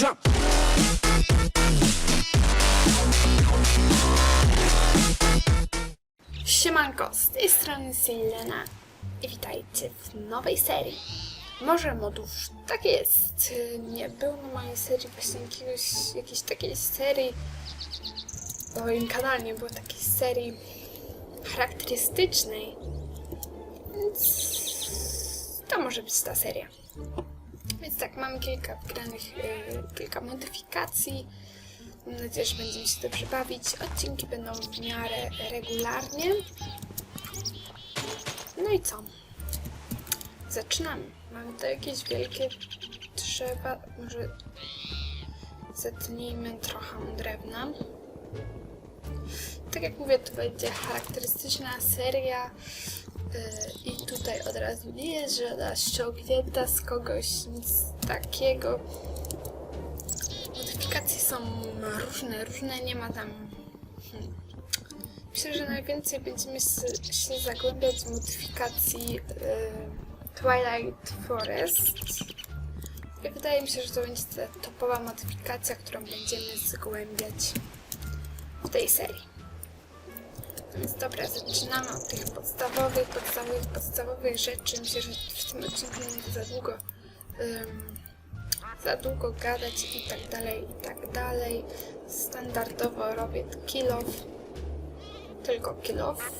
jump. Siemanko, z tej strony Silena i witajcie w nowej serii. Może modów, tak jest. Nie było na mojej serii właśnie jakiegoś, jakiejś takiej serii. Na moim kanale nie było takiej serii charakterystycznej. Więc to może być ta seria. Więc tak, mam kilka wgranych, yy, kilka modyfikacji. Mam nadzieję, że będziemy się dobrze bawić. Odcinki będą w miarę regularnie. No i co? Zaczynamy. Mamy tu jakieś wielkie drzewa. Może zetnijmy trochę drewna. Tak jak mówię, to będzie charakterystyczna seria. I tutaj od razu nie jest żadna ściągnięta z kogoś, nic takiego. Modyfikacje są różne, różne, nie ma tam... Hmm. Myślę, że najwięcej będziemy się zagłębiać w modyfikacji yy, Twilight Forest. I wydaje mi się, że to będzie ta topowa modyfikacja, którą będziemy zgłębiać w tej serii. Więc dobra, zaczynamy od tych podstawowych, podstawowych, podstawowych rzeczy. Myślę, że w tym odcinku nie będzie za długo ym, za długo gadać i tak dalej, i tak dalej. Standardowo robię kill off, tylko kill off,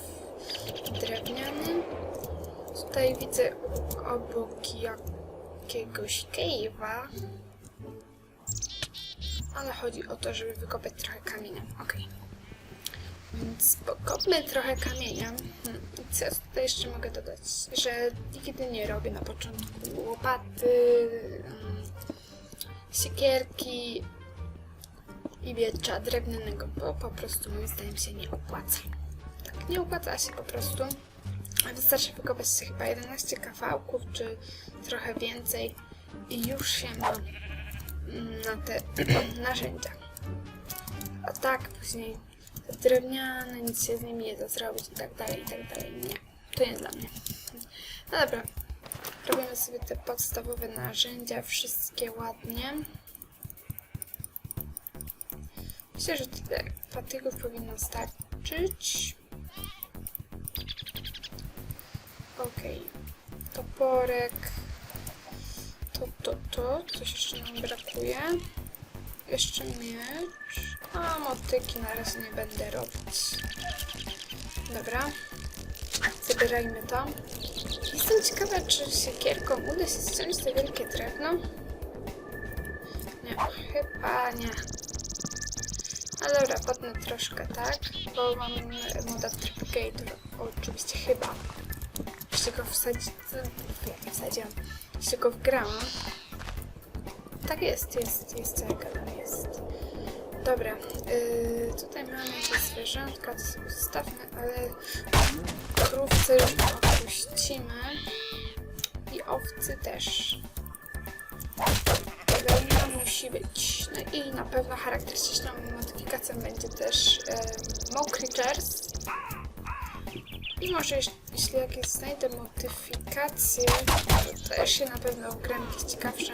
drewniany. Tutaj widzę obok jakiegoś cave'a, ale chodzi o to, żeby wykopać trochę kamienia. Okej. Więc pokopmy trochę kamienia. Hmm. Co tutaj jeszcze mogę dodać? Że nigdy nie robię na początku łopaty, mm, siekierki i wiecza drewnianego, bo po prostu moim zdaniem się nie opłaca. Tak, nie opłaca się po prostu. Wystarczy wykopać się chyba 11 kawałków, czy trochę więcej i już się ma mm, na te narzędzia. A tak później drewniane, nic się z nimi nie da zrobić i tak dalej, i tak dalej. Nie, to nie dla mnie. No dobra, robimy sobie te podstawowe narzędzia, wszystkie ładnie. Myślę, że tyle patyków powinno starczyć. Okej, toporek. To, to, to. Coś jeszcze nam brakuje. Jeszcze miecz. A motyki na razie nie będę robić. Dobra. Zabierajmy to. Jestem ciekawa, czy siekierką uda się ściąć to wielkie drewno. Nie, chyba nie. Ale dobra, potnę troszkę, tak? Bo mam moda Triplicator. Oczywiście chyba. Jeśli go wsadzi... Jak wsadziłam? Jeśli go wgrałam. Tak jest, jest, jest, ja gadam, jest. Dobra, yy, tutaj mamy jakieś zwierzątka, to sobie zostawmy, ale krówce już opuścimy. I owcy też. Wełna musi być. No i na pewno charakterystyczną modyfikacją będzie też yy, Mow Creatures. I może jeśli, jeśli jakieś znajdę modyfikacje, to też się na pewno wgram jakieś ciekawsze.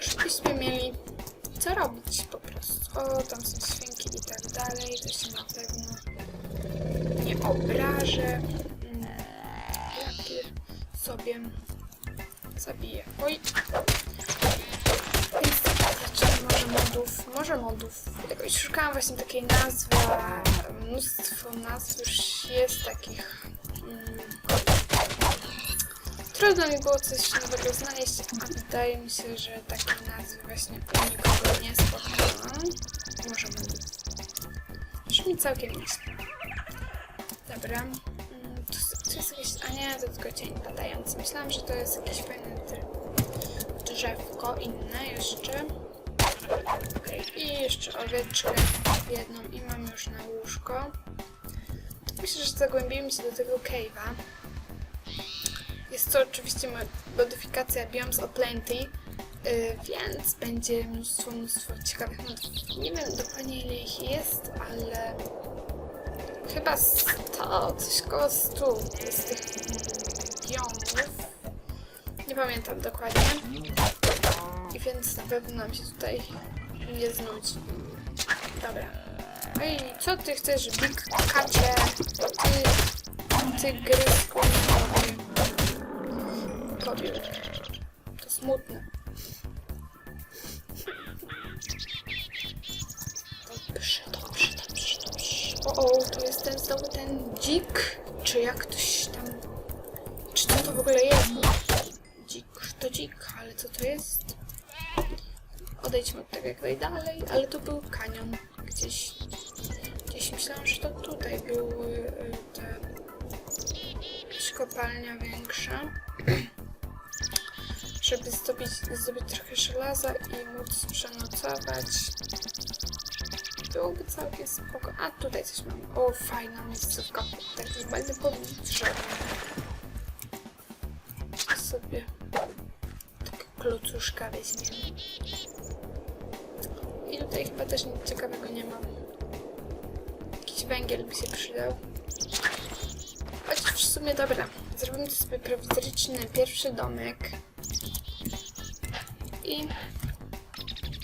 Żebyśmy mieli co robić po prostu. O, tam są świnki i tak dalej, to się na pewno nie obrażę. Mm, Jakie sobie zabiję. Oj. Więc może modów. Może modów. Jakoś szukałam właśnie takiej nazwy, a mnóstwo nazw już jest takich. Mm, Trudno mi było coś nowego znaleźć, a wydaje mi się, że takiej nazwy właśnie nikogo nie spotkałam. Może mówię. Już mi całkiem nie śpi. Dobra. Mm, s- tu jest jakieś... A nie, to tylko cień padający. Myślałam, że to jest jakieś fajne dr- drzewko inne jeszcze. Okej, i jeszcze owieczkę jedną i mam już na łóżko. Myślę, że zagłębimy się do tego cave'a. Jest to oczywiście mo- modyfikacja Biomes of Plenty, yy, więc będzie mnóstwo, mnóstwo ciekawych modów. Nie wiem dokładnie ile ich jest, ale chyba 100, coś koło 100 jest tych biomów. Nie pamiętam dokładnie. I więc na pewno nam się tutaj nie znudzi. Dobra. Ej, co ty chcesz, Big Kacie? Ty, ty grysku. Pobił. To smutne. Dobrze, dobrze, dobrze, dobrze. O, o, tu jest ten znowu ten dzik. Czy jak ktoś tam... Czy co to w ogóle jest? Dzik, to dzik, ale co to jest? Odejdźmy od tego jak najdalej, ale to był kanion gdzieś. Gdzieś myślałam, że to tutaj były y, te kopalnia większa. Żeby zdobyć, zdobyć trochę żelaza i móc przenocować. Byłoby całkiem spoko. A tutaj coś mamy. O, fajna miejscówka. Tak normalnie powietrze. Sobie tak klocuszka weźmiemy. I tutaj chyba też nic ciekawego nie mam. Jakiś węgiel by się przydał. Chociaż w sumie dobra. Zrobimy sobie prowizoryczny pierwszy domek. I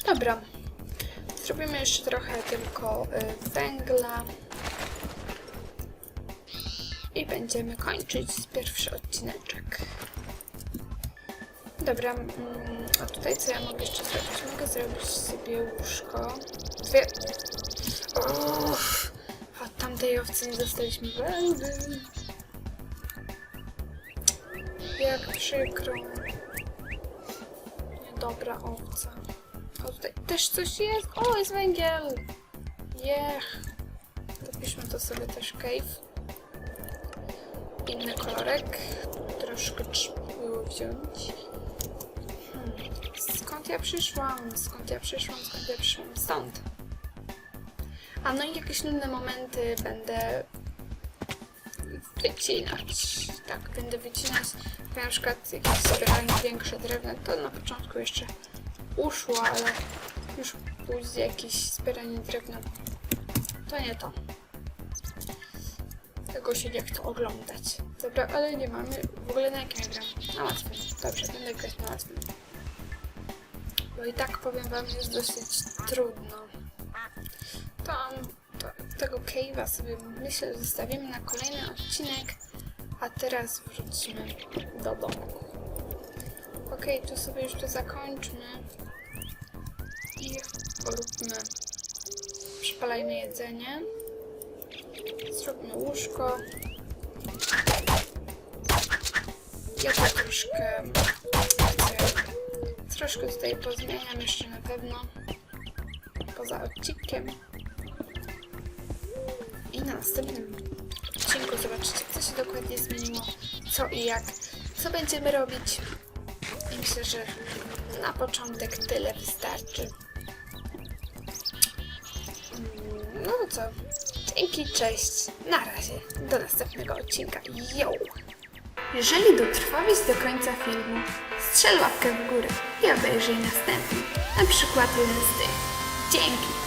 dobra. Zrobimy jeszcze trochę tylko y, węgla. I będziemy kończyć pierwszy odcineczek. Dobra, mm, a tutaj co ja mogę jeszcze zrobić? Mogę zrobić sobie łóżko. Dwie... Uff, tamtej owcy nie dostaliśmy węgry. Jak przykro. Niedobra owca. O, tutaj też coś jest. O, jest węgiel. Jech. Dopiszmy to sobie też cave. Inny kolorek. Troszkę było wziąć. Hmm. Skąd ja przyszłam? Skąd ja przyszłam? Skąd ja przyszłam? Stąd. A no i jakieś inne momenty będę wycinać. Tak, będę wycinać. Jak na przykład jakieś zbieranie większe drewno, to na początku jeszcze uszło, ale już później jakieś zbieranie drewna to nie to. Tego się nie chce oglądać. Dobra, ale nie mamy. W ogóle na jakim ja gram? Na łatwym. Dobrze, będę grać na łatwym. Bo i tak powiem wam, jest dosyć trudno. To tego cave'a sobie myślę zostawimy na kolejny odcinek. A teraz wróćmy do domu. Okej, to sobie już to zakończmy. I poróbmy. Przypalajmy jedzenie. Zróbmy łóżko. Ja to troszkę troszkę tutaj pozmieniam jeszcze na pewno poza odcinkiem. Na następnym odcinku zobaczycie, co się dokładnie zmieniło, co i jak, co będziemy robić. I myślę, że na początek tyle wystarczy. No co? Dzięki, cześć, na razie, do następnego odcinka. Yo! Jeżeli dotrwałeś do końca filmu, strzel łapkę w górę i obejrzyj następny, na przykład jeden z tych. Dzięki!